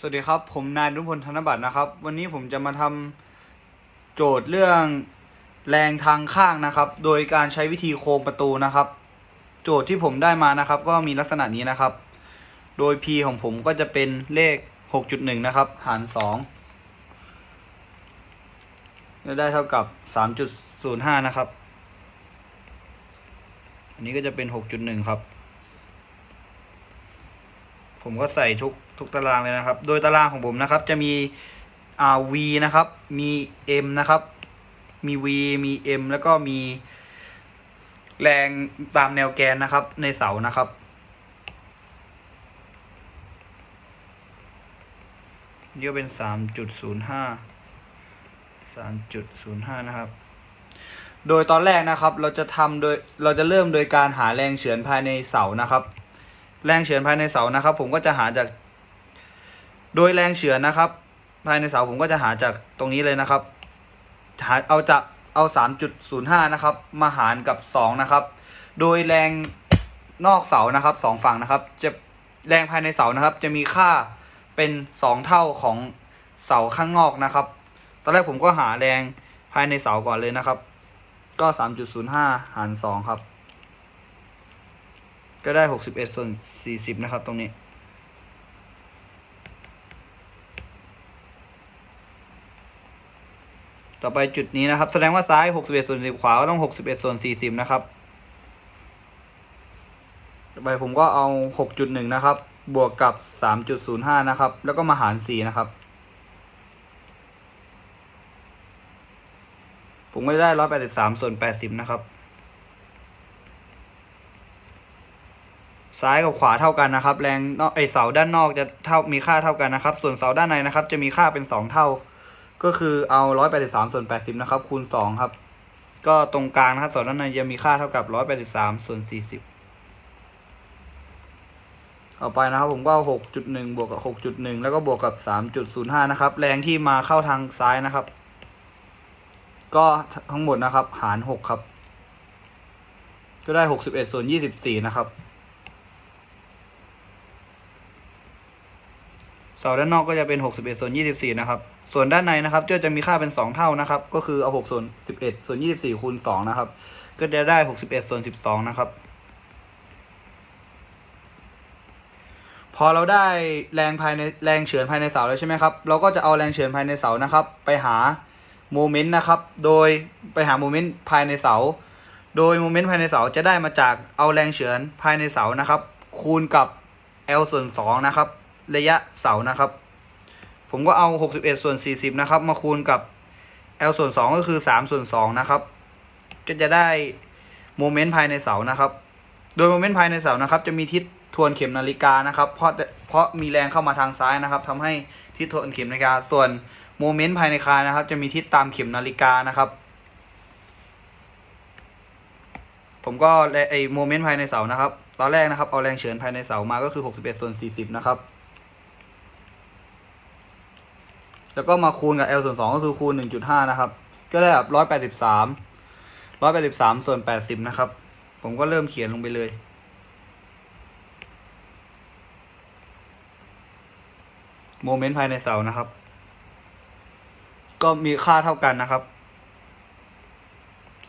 สวัสดีครับ ผมนายนุพลธนบัตรนะครับ วันนี้ผมจะมาทำโจทย์เรื่องแรงทางข้างนะครับ โดยการใช้วิธีโค้งประตูนะครับ โจทย์ที่ผมได้มานะครับ ก็มีลักษณะนี้นะครับ โดย p ของผมก็จะเป็นเลข 6.1 นะครับ หาร2จะได้เท่ากับ 3.05 นะครับ อันนี้ก็จะเป็น 6.1 ครับ ผมก็ใส่ทุก ทุกตารางเลยนะครับ โดยตารางของผมนะครับ จะมีอ่า V นะครับ มี M นะครับ มี V มี M แล้วก็มี แรงตามแนวแกนนะครับ ในเสานะครับนี่ก็เป็นสามจุดศูนย์ห้าสามจุดศูนย์ห้านะครับ โดยตอนแรกนะครับ เราจะทำโดย เราจะเริ่มโดยการหาแรงเฉือนภายในเสานะครับ แรงเฉือนภายในเสานะครับ ผมก็จะหาจาก โดยแรงเฉือนนะครับ ภายในเสาผมก็จะหาจากตรงนี้เลยนะครับหาเอาจากเอาสามจุดศูนะครับ มาหารกับสองนะครับ โดยแรงนอกเสานะครับสองฝั่งนะครับ จะแรงภายในเสานะครับ จะมีค่าเป็นสองเท่าของเสาข้างนอกนะครับ ตอนแรกผมก็หาแรงภายในเสาก่อนเลยนะครับ ก็สามจุดศูนย์ห้ารสองครับ ก็ได้หกสิบเอ็ดส่วนสี่สิบนะครับ ตรงนี้ ต่อไปจุดนี้นะครับ แสดงว่าซ้ายหกสิบเอ็ดส่วนสิบขวาก็ต้องหกสิบเอ็ดส่วนสี่สิบนะครับ ต่อไปผมก็เอาหกจุดหนึ่งนะครับ บวกกับสามจุดศูนย์ห้านะครับ แล้วก็มาหารสี่นะครับ ผมก็ได้ร้อยแปดสิบสามส่วนแปดสิบนะครับ ซ้ายกับขวาเท่ากันนะครับ แรงนอกไอเสาด้านนอกจะเท่ามีค่าเท่ากันนะครับ ส่วนเสาด้านในนะครับ จะมีค่าเป็นสองเท่า ก็คือเอาร้อยแปดสิบสามส่วนแปดสิบนะครับ คูณสองครับ ก็ตรงกลางนะครับเสาด้านในจะมีค่าเท่ากับร้อยแปดสิบสามส่วนสี่สิบต่อไปนะครับ ผมก็หกจุดหนึ่งบวกกับหกจุดหนึ่งแล้วก็บวกกับสามจุดศูนย์ห้านะครับ แรงที่มาเข้าทางซ้ายนะครับ ก็ทั้งหมดนะครับ หารหกครับ ก็ได้หกสิบเอ็ดส่วนยี่สิบสี่นะครับเสาด้านนอกก็จะเป็น61ส่วน24นะครับ ส่วนด้านในนะครับก็จะมีค่าเป็น 2 เท่านะครับ ก็คือเอา6ส่วน11 ส่วน 24คูณ2นะครับ ก็จะได้ 61 ส่วน 12 นะครับ พอเราได้แรงภายในแรงเฉือนภายในเสาแล้วใช่ไหมครับ เราก็จะเอาแรงเฉือนภายในเสานะครับ ไปหาโมเมนต์นะครับ โดยไปหาโมเมนต์ภายในเสา โดยโมเมนต์ภายในเสาจะได้มาจากเอาแรงเฉือนภายในเสานะครับ คูณกับ L ส่วน2นะครับ ระยะเสานะครับ ผมก็เอา 61 ส่วน 40 นะครับ มาคูณกับ L ส่วน 2 ก็คือ 3 ส่วน 2 นะครับ ก็จะได้โมเมนต์ภายในเสานะครับ โดยโมเมนต์ภายในเสานะครับ จะมีทิศทวนเข็มนาฬิกานะครับ เพราะเพราะมีแรงเข้ามาทางซ้ายนะครับทำให้ทิศทวนเข็มนาฬิกา ส่วนโมเมนต์ภายในคานนะครับ จะมีทิศตามเข็มนาฬิกานะครับ ผมก็ไอโมเมนต์ภายในเสานะครับ ตอนแรกนะครับเอาแรงเฉือนภายในเสามาก็คือ 61ส่วน40 นะครับ แล้วก็มาคูณกับ L ส่วน2ก็คือคูณ 1.5 นะครับ ก็ได้แบบ183 183 ส่วน 80 นะครับ ผมก็เริ่มเขียนลงไปเลย โมเมนต์ภายในเสานะครับ ก็มีค่าเท่ากันนะครับ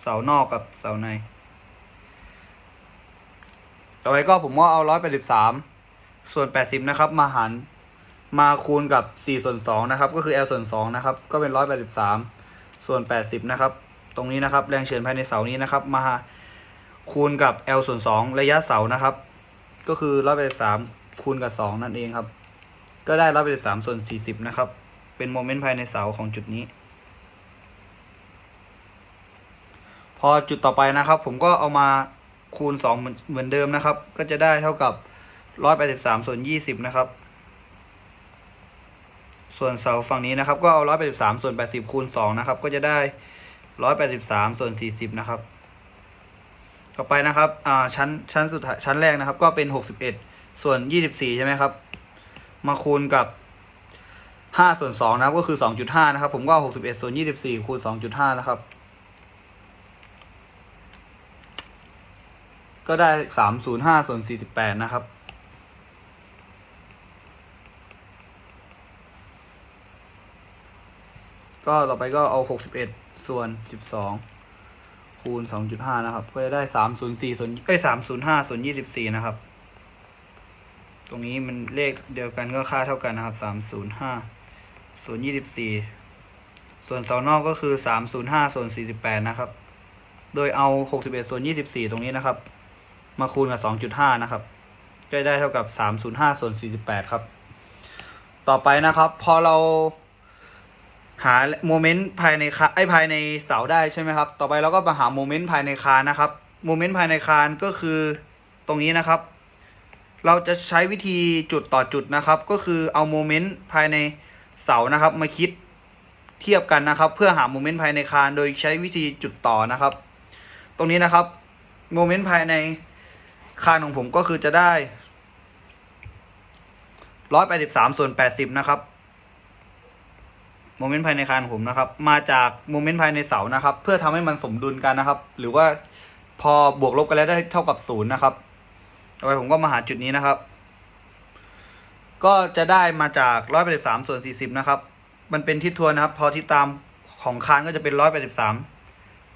เสานอกกับเสาใน ต่อไปก็ผมก็เอา 183 ส่วน 80 นะครับ มาหาร มาคูณกับ 4 ส่วน 2 นะครับ ก็คือ L ส่วน 2 นะครับ ก็เป็น 183 ส่วน 80 นะครับ ตรงนี้นะครับ แรงเฉือนภายในเสานี้นะครับ มาคูณกับ L ส่วน 2 ระยะเสานะครับ ก็คือ 183 คูณกับ 2 นั่นเองครับ ก็ได้ 183 ส่วน 40 นะครับ เป็นโมเมนต์ภายในเสาของจุดนี้ พอจุดต่อไปนะครับ ผมก็เอามาคูณ 2 เหมือนเหมือนเดิมนะครับ ก็จะได้เท่ากับ 183 ส่วน 20 นะครับ ส่วนเสาฝั่งนี้นะครับ ก็เอา183ส่วน80คูณ2นะครับ ก็จะได้183ส่วน40นะครับ ต่อไปนะครับอ่าชั้นชั้นสุดท้ายชั้นแรกนะครับ ก็เป็น61ส่วน24ใช่ไหมครับ มาคูณกับ5ส่วน2นะครับ ก็คือ2.5นะครับ ผมก็เอา61ส่วน24คูณ2.5นะครับ ก็ได้305ส่วน48นะครับ ก็ต่อไปก็เอาหกสิบเอ็ดส่วนสิบสองคูณสองจุดห้านะครับ ก็จะได้สามศูนย์สี่ส่วนเอ้ยสามศูนย์ห้าส่วนยี่สิบสี่นะครับ ตรงนี้มันเลขเดียวกันก็ค่าเท่ากันนะครับสามศูนย์ห้าส่วนยี่สิบสี่ส่วนเสานอกก็คือสามศูนย์ห้าส่วนสี่สิบแปดนะครับ โดยเอาหกสิบเอ็ดส่วนยี่สิบสี่ตรงนี้นะครับ มาคูณกับสองจุดห้านะครับก็จะได้เท่ากับสามศูนย์ห้าส่วนสี่สิบแปดครับ ต่อไปนะครับ พอเรา หาโมเมนต์ภายในคาไอภายในเสาได้ใช่ไหมครับ ต่อไปเราก็มาหาโมเมนต์ภายในคานนะครับ โมเมนต์ภายในคานก็คือตรงนี้นะครับ เราจะใช้วิธีจุดต่อจุดนะครับ ก็คือเอาโมเมนต์ภายในเสานะครับ มาคิดเทียบกันนะครับ เพื่อหาโมเมนต์ภายในคานโดยใช้วิธีจุดต่อนะครับ ตรงนี้นะครับโมเมนต์ภายในคานของผมก็คือจะได้ร้อยแปดสิบสามส่วนแปดสิบนะครับ โมเมนต์ภายในคานผมนะครับ มาจากโมเมนต์ภายในเสานะครับ เพื่อทำให้มันสมดุลกันนะครับ หรือว่าพอบวกลบกันแล้วได้เท่ากับศูนย์นะครับต่อไปผมก็มาหาจุดนี้นะครับ ก็จะได้มาจากร้อยแปดสิบสามส่วนสี่สิบนะครับ มันเป็นทิศทวนนะครับ พอทิศตามของคานก็จะเป็นร้อยแปดสิบสาม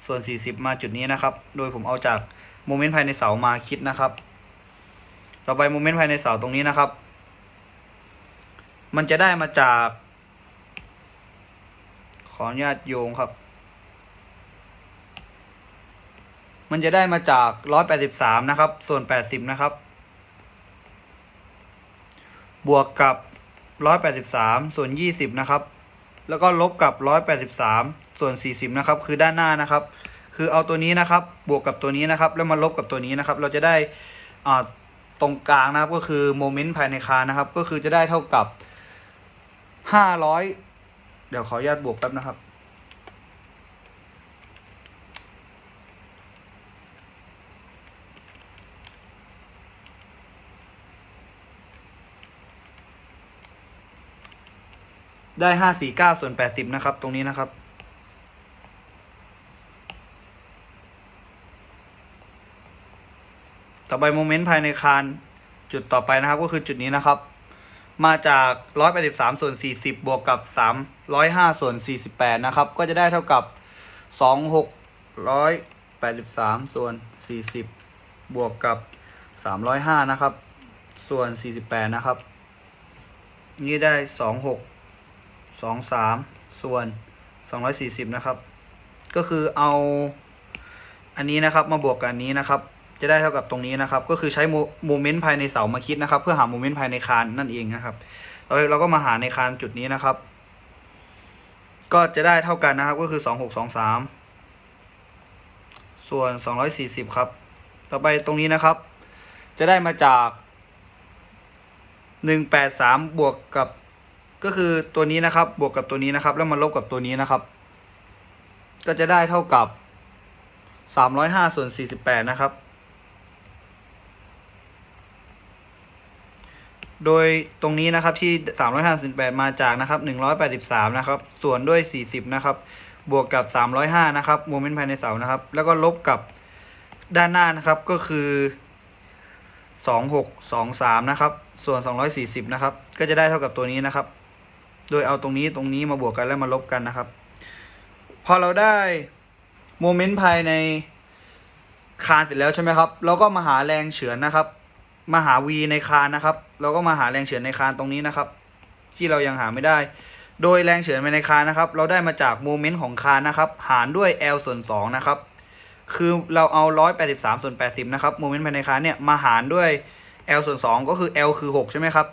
ส่วนสี่สิบมาจุดนี้นะครับ โดยผมเอาจากโมเมนต์ภายในเสามาคิดนะครับ ต่อไปโมเมนต์ภายในเสาตรงนี้นะครับ มันจะได้มาจาก ขออนุญาตโยงครับ มันจะได้มาจากร้อยแปดสิบสามนะครับ ส่วนแปดสิบนะครับ บวกกับร้อยแปดสิบสามส่วนยี่สิบนะครับ แล้วก็ลบกับร้อยแปดสิบสามส่วนสี่สิบนะครับ คือด้านหน้านะครับ คือเอาตัวนี้นะครับ บวกกับตัวนี้นะครับ แล้วมาลบกับตัวนี้นะครับ เราจะได้อ่าตรงกลางนะครับก็คือโมเมนต์ภายในคานนะครับ ก็คือจะได้เท่ากับห้าร้อย เดี๋ยวขออนุญาตบวกแป๊บนะครับ ได้ห้าสี่เก้าส่วนแปดสิบนะครับ ตรงนี้นะครับต่อไปโมเมนต์ภายในคานจุดต่อไปนะครับ ก็คือจุดนี้นะครับ มาจากร้อยแปดสิบสามส่วนสี่สิบวกกับสามร้อยห้าส่วนสี่สิบแปดนะครับ ก็จะได้เท่ากับสองหกร้อยแปดสิบสามส่วนสี่สิบวกกับสามร้อยห้านะครับ ส่วนสี่สิบแปดนะครับ นี่ได้สองหกสองสามส่วนสองร้อยสี่สิบนะครับ ก็คือเอาอันนี้นะครับมาบวกกับอันนี้นะครับ จะได้เท่ากับตรงนี้นะครับ ก็คือใช้โมเมนต์ภายในเสามาคิดนะครับ เพื่อหาโมเมนต์ภายในคานนั่นเองนะครับเราเราก็มาหาในคานจุดนี้นะครับ ก็จะได้เท่ากันนะครับ ก็คือสองหกสองสามส่วนสองร้อยสี่สิบครับ ต่อไปตรงนี้นะครับ จะได้มาจากหนึ่งแปดสามบวกกับ ก็คือตัวนี้นะครับ บวกกับตัวนี้นะครับ แล้วมาลบกับตัวนี้นะครับ ก็จะได้เท่ากับสามร้อยห้าส่วนสี่สิบแปดนะครับ โดยตรงนี้นะครับที่สามร้อยห้าสิบแปดมาจากนะครับหนึ่งร้อยแปดสิบสามนะครับ ส่วนด้วยสี่สิบนะครับ บวกกับสามร้อยห้านะครับโมเมนต์ภายในเสานะครับ แล้วก็ลบกับด้านหน้านะครับก็คือสองหกสองสามนะครับ ส่วนสองร้อยสี่สิบนะครับ ก็จะได้เท่ากับตัวนี้นะครับ โดยเอาตรงนี้ตรงนี้มาบวกกันแล้วมาลบกันนะครับ พอเราได้โมเมนต์ภายในคานเสร็จแล้วใช่ไหมครับ เราก็มาหาแรงเฉือนนะครับ มาหา v ในคานนะครับ เราก็มาหาแรงเฉือนในคานตรงนี้นะครับ ที่เรายังหาไม่ได้ โดยแรงเฉือนภายในคานนะครับ เราได้มาจากโมเมนต์ของคานนะครับ หารด้วย L ส่วน2นะครับ คือเราเอา 183ส่วน80 นะครับ โมเมนต์ภายในคานเนี่ยมาหารด้วย L ส่วน2ก็คือ L คือ 6 ใช่ไหมครับ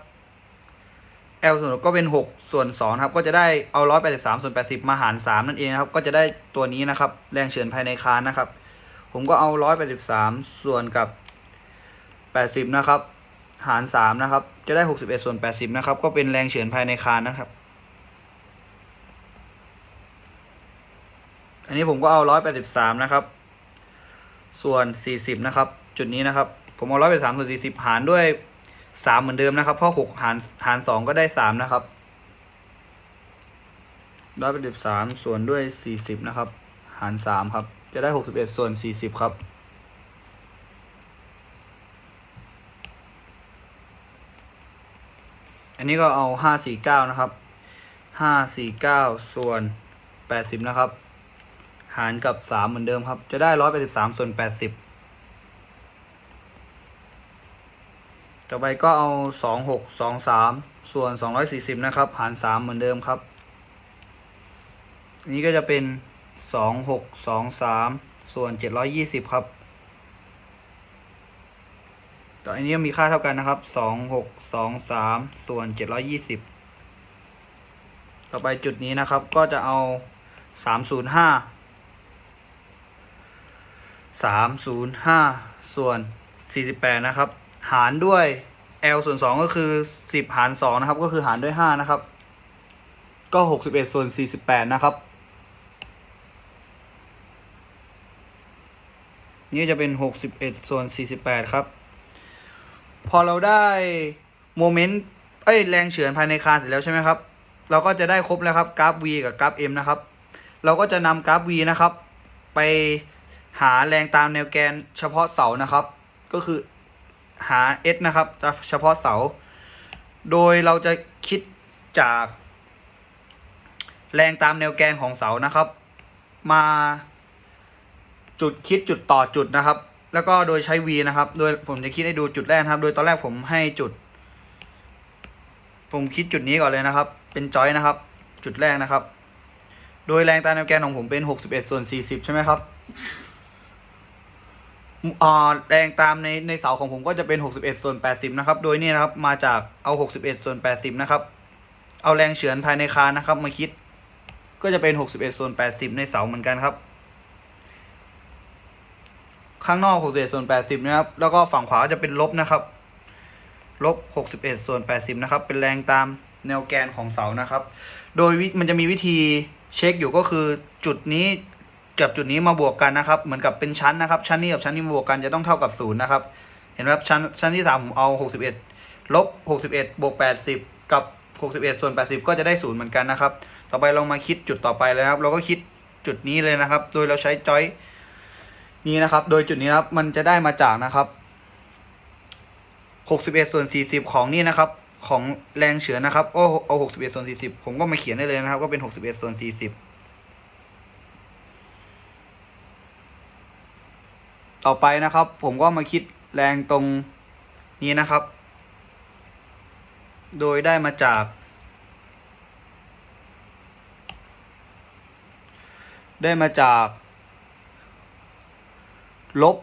L ส่วนก็เป็น 6 ส่วน2ครับ ก็จะได้เอา 183ส่วน80 มาหาร 3 นั่นเองครับ ก็จะได้ตัวนี้นะครับ แรงเฉือนภายในคานนะครับ ผมก็เอา 183 ส่วนกับ 80 นะครับ หาร 3 นะครับ จะได้ 61 ส่วน 80 นะครับ ก็เป็นแรงเฉือนภายในคานนะครับ อันนี้ผมก็เอา 183 นะครับ ส่วน 40 นะครับ จุดนี้นะครับ ผมเอา 183 ส่วน 40 หารด้วย 3 เหมือนเดิมนะครับ เพราะ 6 หาร หาร 2 ก็ได้ 3 นะครับ183 ส่วนด้วย 40 นะครับ หาร 3 ครับ จะได้ 61 ส่วน 40 ครับ อันนี้ก็เอา549นะครับ549ส่วนแปดสิบนะครับ หารกับสามเหมือนเดิมครับ จะได้ร้อยแปดสิบสามส่วนแปดสิบต่อไปก็เอาสองหกสองสามส่วนสองร้อยสี่สิบนะครับ หารสามเหมือนเดิมครับ อันนี้ก็จะเป็นสองหกสองสามส่วนเจ็ดร้อยยี่สิบครับ ต่ออันนี้มีค่าเท่ากันนะครับสองหกสองสามส่วนเจ็ดร้อยยี่สิบต่อไปจุดนี้นะครับก็จะเอาสามศูนย์ห้าสามศูนย์ห้าส่วนสี่สิบแปดนะครับ หารด้วย L ส่วนสองก็คือสิบหารสองนะครับ ก็คือหารด้วยห้านะครับ ก็หกสิบเอ็ดส่วนสี่สิบแปดนะครับ นี่จะเป็นหกสิบเอ็ดส่วนสี่สิบแปดครับ พอเราได้โมเมนต์เอ้ยแรงเฉือนภายในคานเสร็จแล้วใช่ไหมครับ เราก็จะได้ครบแล้วครับกราฟ v กับกราฟ m นะครับ เราก็จะนำกราฟ v นะครับ ไปหาแรงตามแนวแกนเฉพาะเสานะครับ ก็คือหา s นะครับเฉพาะเสา โดยเราจะคิดจากแรงตามแนวแกนของเสานะครับ มาจุดคิดจุดต่อจุดนะครับ แล้วก็โดยใช้ v นะครับ โดยผมจะคิดให้ดูจุดแรกนะครับ โดยตอนแรกผมให้จุด ผมคิดจุดนี้ก่อนเลยนะครับ เป็นจอยนะครับ จุดแรกนะครับ โดยแรงตามแนวแกนของผมเป็นหกสิบเอ็ดส่วนสี่สิบใช่ไหมครับอ่าแรงตามในในเสาของผมก็จะเป็นหกสิบเอ็ดส่วนแปดสิบนะครับ โดยนี่นะครับ มาจากเอาหกสิบเอ็ดส่วนแปดสิบนะครับ เอาแรงเฉือนภายในคานนะครับ มาคิด ก็จะเป็นหกสิบเอ็ดส่วนแปดสิบในเสาเหมือนกันครับ ข้างนอกหกสิบเอ็ดส่วนแปดสิบนะครับ แล้วก็ฝั่งขวาจะเป็นลบนะครับลบหกสิบเอ็ดส่วนแปดสิบนะครับ เป็นแรงตามแนวแกนของเสานะครับ โดยมันจะมีวิธีเช็คอยู่ก็คือจุดนี้กับจุดนี้มาบวกกันนะครับ เหมือนกับเป็นชั้นนะครับ ชั้นนี้กับชั้นนี้มาบวกกันจะต้องเท่ากับศูนย์นะครับ เห็นไหมครับชั้นชั้นที่สามผมเอาหกสิบเอ็ดลบหกสิบเอ็ดบวกแปดสิบกับหกสิบเอ็ดส่วนแปดสิบก็จะได้ศูนย์เหมือนกันนะครับ ต่อไปเรามาคิดจุดต่อไปเลยครับ เราก็คิดจุดนี้เลยนะครับ โดยเราใช้จอย นี้นะครับ โดยจุดนี้นะครับมันจะได้มาจากนะครับหกสิบเอ็ดส่วนสี่สิบของนี่นะครับ ของแรงเฉือนนะครับโอ้เอาหกสิบเอ็ดส่วนสี่สิบผมก็มาเขียนได้เลยนะครับ ก็เป็นหกสิบเอ็ดส่วนสี่สิบต่อไปนะครับ ผมก็มาคิดแรงตรงนี้นะครับ โดยได้มาจากได้มาจาก ลบ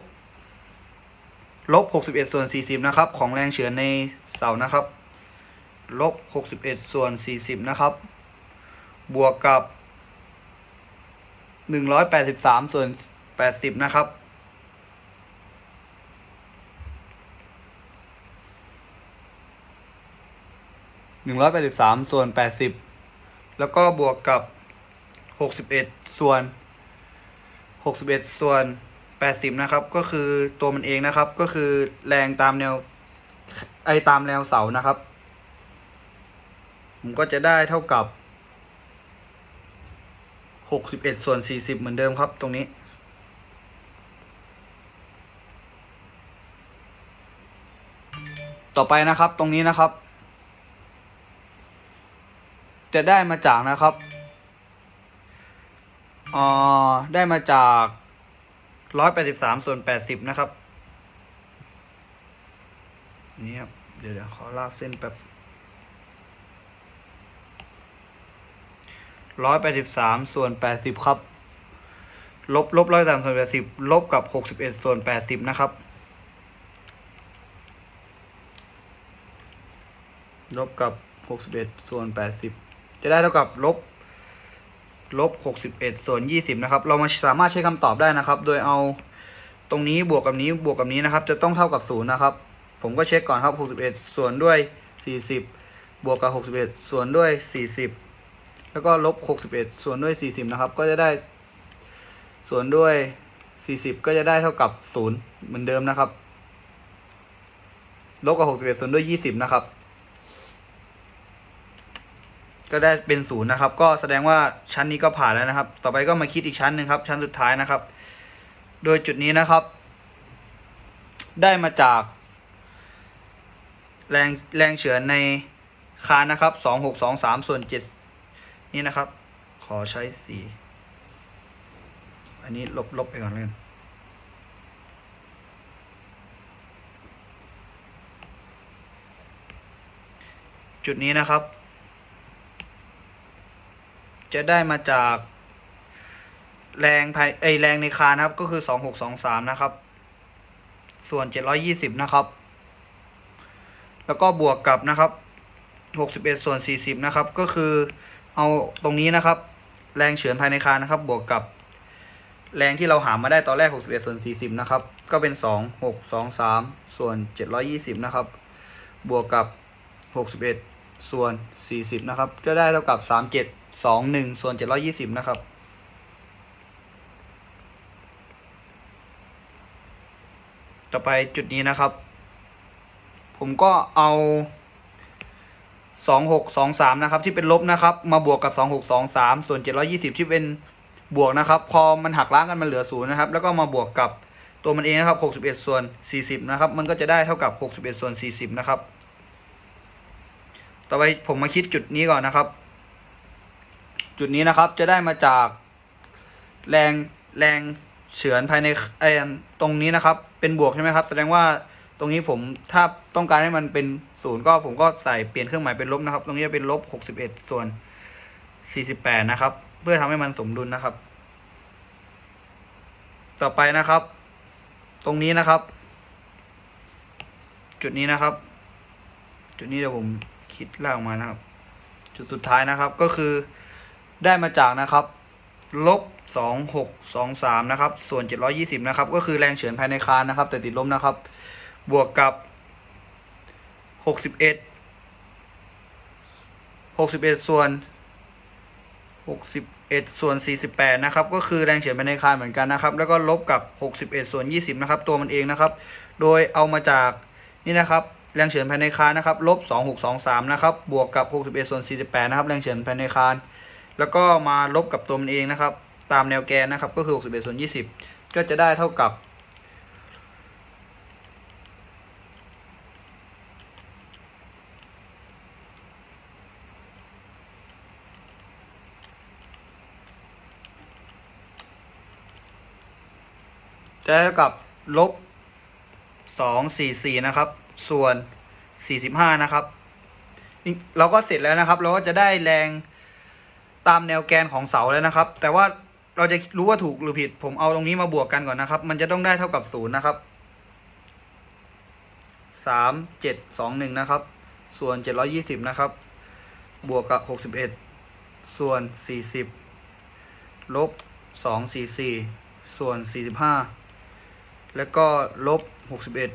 ลบหกสิบเอ็ดส่วนสี่สิบนะครับ ของแรงเฉือนในเสานะครับ ลบหกสิบเอ็ดส่วนสี่สิบนะครับ บวกกับหนึ่งร้อยแปดสิบสามส่วนแปดสิบนะครับ หนึ่งร้อยแปดสิบสามส่วนแปดสิบ แล้วก็บวกกับหกสิบเอ็ดส่วนหกสิบเอ็ดส่วน แปดสิบนะครับ ก็คือตัวมันเองนะครับ ก็คือแรงตามแนวไอตามแนวเสานะครับ ผมก็จะได้เท่ากับหกสิบเอ็ดส่วนสี่สิบเหมือนเดิมครับตรงนี้ ต่อไปนะครับตรงนี้นะครับ จะได้มาจากนะครับ อ่อ ได้มาจาก ร้อยแปดสิบสามส่วนแปดสิบนะครับ นี่ครับ เดี๋ยวเดี๋ยวขอลากเส้นแป๊บร้อยแปดสิบสามส่วนแปดสิบครับ ลบลบร้อยสามส่วนแปดสิบลบกับหกสิบเอ็ดส่วนแปดสิบนะครับ ลบกับหกสิบเอ็ดส่วนแปดสิบจะได้เท่ากับลบ ลบหกสิบเอ็ดส่วนยี่สิบนะครับ เรามาสามารถใช้คำตอบได้นะครับ โดยเอาตรงนี้บวกกับนี้บวกกับนี้นะครับ จะต้องเท่ากับศูนย์นะครับ ผมก็เช็คก่อนครับหกสิบเอ็ดส่วนด้วยสี่สิบบวกกับหกสิบเอ็ดส่วนด้วยสี่สิบแล้วก็ลบหกสิบเอ็ดส่วนด้วยสี่สิบนะครับ ก็จะได้ ส่วนด้วยสี่สิบก็จะได้เท่ากับศูนย์เหมือนเดิมนะครับลบกับหกสิบเอ็ดส่วนด้วยยี่สิบนะครับ ก็ได้เป็นศูนย์นะครับ ก็แสดงว่าชั้นนี้ก็ผ่านแล้วนะครับ ต่อไปก็มาคิดอีกชั้นหนึ่งครับ ชั้นสุดท้ายนะครับ โดยจุดนี้นะครับ ได้มาจาก แรงแรงเฉือนในคานนะครับสองหกสองสามส่วนเจ็ดนี่นะครับ ขอใช้สีอันนี้ลบลบไปก่อนเลยจุดนี้นะครับ จะได้มาจากแรงภายไอแรงในคานนะครับ ก็คือสองหกสองสามนะครับ ส่วนเจ็ดร้อยี่สิบนะครับ แล้วก็บวกกับนะครับหกสิบเอ็ดส่วนสี่สิบนะครับ ก็คือเอาตรงนี้นะครับ แรงเฉือนภายในคานนะครับ บวกกับ แรงที่เราหามาได้ตอนแรกหกสิบเอ็ดส่วนสี่สิบนะครับ ก็เป็นสองหกสองสามส่วนเจ็ดร้อยี่สิบนะครับ บวกกับหกสิบเอ็ดส่วนสี่สิบนะครับ ก็ได้เท่ากับสามเจ็ด สองหนึ่งส่วนเจ็ดร้อยี่สิบนะครับ ต่อไปจุดนี้นะครับ ผมก็เอาสองหกสองสามนะครับ ที่เป็นลบนะครับ มาบวกกับสองหกสองสามส่วนเจ็ดร้อยี่สิบที่เป็นบวกนะครับ พอมันหักล้างกันมันเหลือศูนย์นะครับ แล้วก็มาบวกกับตัวมันเองนะครับหกสิบเอ็ดส่วนสี่สิบนะครับ มันก็จะได้เท่ากับหกสิบเอ็ดส่วนสี่สิบนะครับ ต่อไปผมมาคิดจุดนี้ก่อนนะครับ จุดนี้นะครับจะได้มาจากแรงแรงเฉือนภายในไอ้อันตรงนี้นะครับ เป็นบวกใช่ไหมครับ แสดงว่าตรงนี้ผมถ้าต้องการให้มันเป็นศูนย์ก็ผมก็ใส่เปลี่ยนเครื่องหมายเป็นลบนะครับ ตรงนี้จะเป็นลบหกสิบเอ็ดส่วนสี่สิบแปดนะครับ เพื่อทำให้มันสมดุลนะครับ ต่อไปนะครับ ตรงนี้นะครับ จุดนี้นะครับ จุดนี้เดี๋ยวผมคิดลากออกมานะครับ จุดสุดท้ายนะครับก็คือ ได้มาจากนะครับลบสองหกสองสามนะครับ ส่วนเจ็ดร้อยี่สิบนะครับ ก็คือแรงเฉือนภายในคานนะครับ แต่ติดลบนะครับ บวกกับหกสิบเอ็ดหกสิบเอ็ดส่วนหกสิบเอ็ดส่วนสี่สิบแปดนะครับ ก็คือแรงเฉือนภายในคานเหมือนกันนะครับ แล้วก็ลบกับหกสิบเอ็ดส่วนยี่สิบนะครับ ตัวมันเองนะครับ โดยเอามาจากนี่นะครับแรงเฉือนภายในคานนะครับลบสองหกสองสามนะครับ บวกกับหกสิบเอ็ดส่วนสี่สิบแปดนะครับ แรงเฉือนภายในคาน แล้วก็มาลบกับตัวมันเองนะครับ ตามแนวแกนนะครับ ก็คือ 61ส่วน20 ก็จะได้เท่ากับ จะได้เท่ากับลบ244 นะครับ ส่วน 45 นะครับ เราก็เสร็จแล้วนะครับ เราก็จะได้แรง ตามแนวแกนของเสาแล้วนะครับ แต่ว่าเราจะรู้ว่าถูกหรือผิด ผมเอาตรงนี้มาบวกกันก่อนนะครับ มันจะต้องได้เท่ากับศูนย์นะครับสามเจ็ดสองหนึ่งนะครับ ส่วนเจ็ดร้อยี่สิบนะครับ บวกกับหกสิบเอ็ดส่วนสี่สิบลบสองสี่สี่ส่วนสี่สิบห้าแล้วก็ลบหกสิบเอ็ด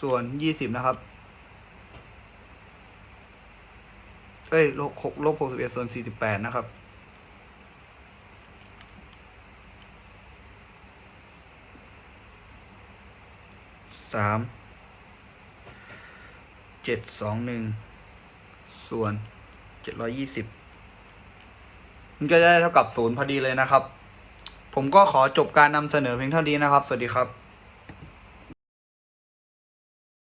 ส่วนยี่สิบนะครับ เอ้ยลบหกลบหกสิบเอ็ดส่วนสี่สิบแปดนะครับ สามเจ็ดสองหนึ่งส่วนเจ็ดร้อยยี่สิบมันก็ได้เท่ากับศูนย์พอดีเลยนะครับ ผมก็ขอจบการนำเสนอเพียงเท่านี้นะครับ สวัสดีครับ